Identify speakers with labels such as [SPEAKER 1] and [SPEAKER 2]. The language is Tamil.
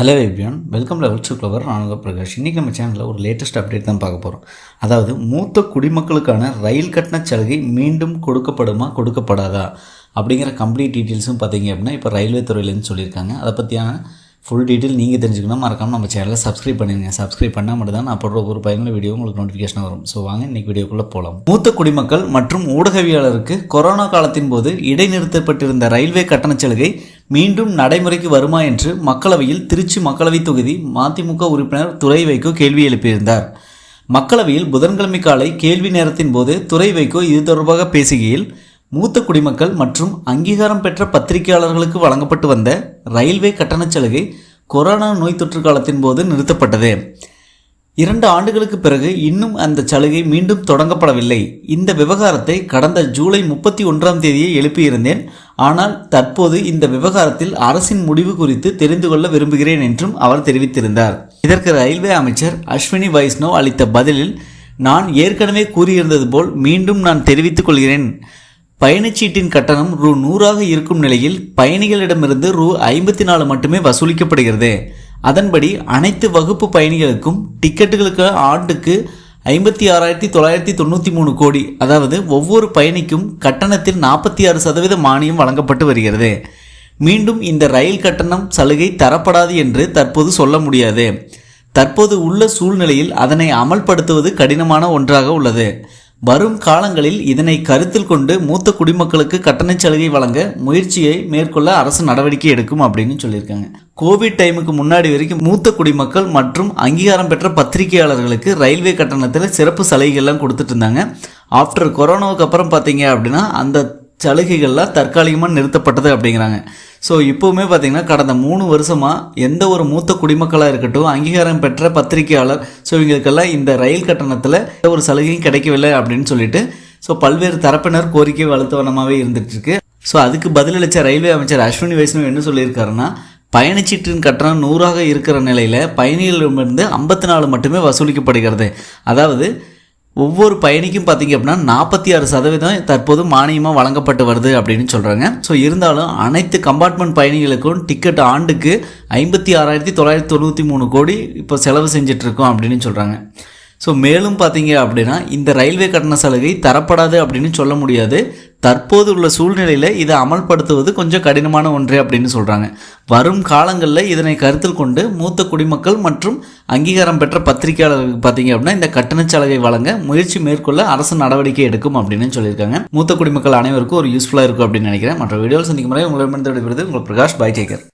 [SPEAKER 1] Hello everyone welcome level to clever ராணுவ பிரகாஷ். இன்றைக்கி நம்ம சேனலில் ஒரு லேட்டஸ்ட் அப்டேட் தான் பார்க்க போகிறோம் அதாவது மூத்த குடிமக்களுக்கான ரயில் கட்டண சலுகை மீண்டும் கொடுக்கப்படுமா கொடுக்கப்படாதா? அப்படிங்கிற கம்ப்ளீட் டீட்டெயில்ஸும் பார்த்தீங்க அப்படின்னா இப்போ ரயில்வே துறையிலேருந்து சொல்லியிருக்காங்க. அதை பற்றியான ஃபுல் டீட்டெயில் நீங்கள் தெரிஞ்சுக்கணும் மறக்காமல் நம்ம சேனலை சப்ஸ்கிரைப் பண்ணிடுங்க. சப்ஸ்கிரைப் பண்ணால் மட்டும் தான் நான் போடுற ஒரு பயனுள்ள வீடியோ உங்களுக்கு நோட்டிஃபிகேஷன் வரும். ஸோ வாங்க இன்றைக்கி வீடியோக்குள்ளே போகலாம் மூத்த குடிமக்கள் மற்றும் ஊடகவியாளருக்கு கொரோனா காலத்தின் போது இடைநிறுத்தப்பட்டிருந்த ரயில்வே கட்டணச் சலுகை மீண்டும் நடைமுறைக்கு வருமா என்று மக்களவையில் திருச்சி மக்களவைத் தொகுதி மதிமுக உறுப்பினர் துறை வைகோ கேள்வி எழுப்பியிருந்தார். மக்களவையில் புதன்கிழமை காலை கேள்வி நேரத்தின் போது துறை வைகோ இது தொடர்பாக பேசுகையில் மூத்த குடிமக்கள் மற்றும் அங்கீகாரம் பெற்ற பத்திரிகையாளர்களுக்கு வழங்கப்பட்டு வந்த ரயில்வே கட்டணச் சலுகை கொரோனா நோய் தொற்று காலத்தின் போது நிறுத்தப்பட்டது. இரண்டு ஆண்டுகளுக்கு பிறகு இன்னும் அந்த சலுகை மீண்டும் தொடங்கப்படவில்லை. இந்த விவகாரத்தை கடந்த ஜூலை முப்பத்தி ஒன்றாம் தேதியை எழுப்பியிருந்தேன். ஆனால் தற்போது இந்த விவகாரத்தில் அரசின் முடிவு குறித்து தெரிந்து கொள்ள விரும்புகிறேன் என்றும் அவர் தெரிவித்திருந்தார். இதற்கு ரயில்வே அமைச்சர் அஸ்வினி வைஷ்ணவ் அளித்த பதிலில் நான் ஏற்கனவே கூறியிருந்தது போல் மீண்டும் நான் தெரிவித்துக் கொள்கிறேன். பயணச்சீட்டின் கட்டணம் ரூ. நூறாக இருக்கும் நிலையில் பயணிகளிடமிருந்து ரூ. ஐம்பத்தி நாலு மட்டுமே வசூலிக்கப்படுகிறது. அதன்படி அனைத்து வகுப்பு பயணிகளுக்கும் டிக்கெட்டுகளுக்கு ஆண்டுக்கு ஐம்பத்தி ஆறாயிரத்தி தொள்ளாயிரத்தி தொண்ணூற்றி மூணு கோடி. அதாவது ஒவ்வொரு பயணிக்கும் கட்டணத்தில் நாற்பத்தி ஆறு சதவீத மானியம் வழங்கப்பட்டு வருகிறது. மீண்டும் இந்த ரயில் கட்டணம் சலுகை தரப்படாது என்று தற்போது சொல்ல முடியாது. தற்போது உள்ள சூழ்நிலையில் அதனை அமல்படுத்துவது கடினமான ஒன்றாக உள்ளது. வரும் காலங்களில் இதனை கருத்தில் கொண்டு மூத்த குடிமக்களுக்கு கட்டணச் சலுகை வழங்க முயற்சியை மேற்கொள்ள அரசு நடவடிக்கை எடுக்கும் அப்படின்னு சொல்லியிருக்காங்க. கோவிட் டைமுக்கு முன்னாடி வரைக்கும் மூத்த குடிமக்கள் மற்றும் அங்கீகாரம் பெற்ற பத்திரிகையாளர்களுக்கு ரயில்வே கட்டணத்தில் சிறப்பு சலுகைகள்லாம் கொடுத்துட்டு இருந்தாங்க. ஆஃப்டர் கொரோனாவுக்கு அப்புறம் பார்த்தீங்க அப்படின்னா அந்த சலுகைகள்லாம் தற்காலிகமாக நிறுத்தப்பட்டது அப்படிங்கிறாங்க. ஸோ இப்போவுமே பார்த்தீங்கன்னா கடந்த மூணு வருஷமாக எந்த ஒரு மூத்த குடிமக்களாக இருக்கட்டும் அங்கீகாரம் பெற்ற பத்திரிகையாளர் ஸோ இவங்களுக்கெல்லாம் இந்த ரயில் கட்டணத்தில் எந்த ஒரு சலுகையும் கிடைக்கவில்லை அப்படின்னு சொல்லிட்டு ஸோ பல்வேறு தரப்பினர் கோரிக்கை வலுத்தவனமாகவே இருந்துகிட்ருக்கு. ஸோ அதுக்கு பதிலளித்த ரயில்வே அமைச்சர் அஸ்வினி வைஷ்ணவ் என்ன சொல்லியிருக்காருன்னா பயணச்சீட்டின் கட்டணம் நூறாக இருக்கிற நிலையில் பயணிகளிடமிருந்து ஐம்பத்தி நாலு மட்டுமே வசூலிக்கப்படுகிறது. அதாவது ஒவ்வொரு பயணிக்கும் பார்த்தீங்க அப்படின்னா நாற்பத்தி ஆறு சதவீதம் தற்போது மானியமாக வழங்கப்பட்டு வருது அப்படின்னு சொல்கிறாங்க ஸோ இருந்தாலும் அனைத்து கம்பார்ட்மெண்ட் பயணிகளுக்கும் டிக்கெட் ஆண்டுக்கு ஐம்பத்தி ஆறாயிரத்தி தொள்ளாயிரத்தி தொண்ணூற்றி மூணு கோடி இப்போ செலவு செஞ்சிட்ருக்கோம் அப்படின்னு சொல்கிறாங்க ஸோ மேலும் பார்த்தீங்க அப்படின்னா இந்த ரயில்வே கட்டண சலுகை தரப்படாது அப்படின்னு சொல்ல முடியாது. தற்போது உள்ள சூழ்நிலையில் இதை அமல்படுத்துவது கொஞ்சம் கடினமான ஒன்றே அப்படின்னு சொல்கிறாங்க வரும் காலங்களில் இதனை கருத்தில் கொண்டு மூத்த குடிமக்கள் மற்றும் அங்கீகாரம் பெற்ற பத்திரிகையாளர்களுக்கு பார்த்தீங்க அப்படின்னா இந்த கட்டணச் சலுகை வழங்க முயற்சி மேற்கொள்ள அரசு நடவடிக்கை எடுக்கும் அப்படின்னு சொல்லியிருக்காங்க. மூத்த குடிமக்கள் அனைவருக்கும் ஒரு யூஸ்ஃபுல்லாக இருக்கும் அப்படின்னு நினைக்கிறேன். மற்ற வீடியோவில் சந்திக்கும் முறை உங்களிடம் விடுவது உங்கள் பிரகாஷ் பாய் டேக்கர்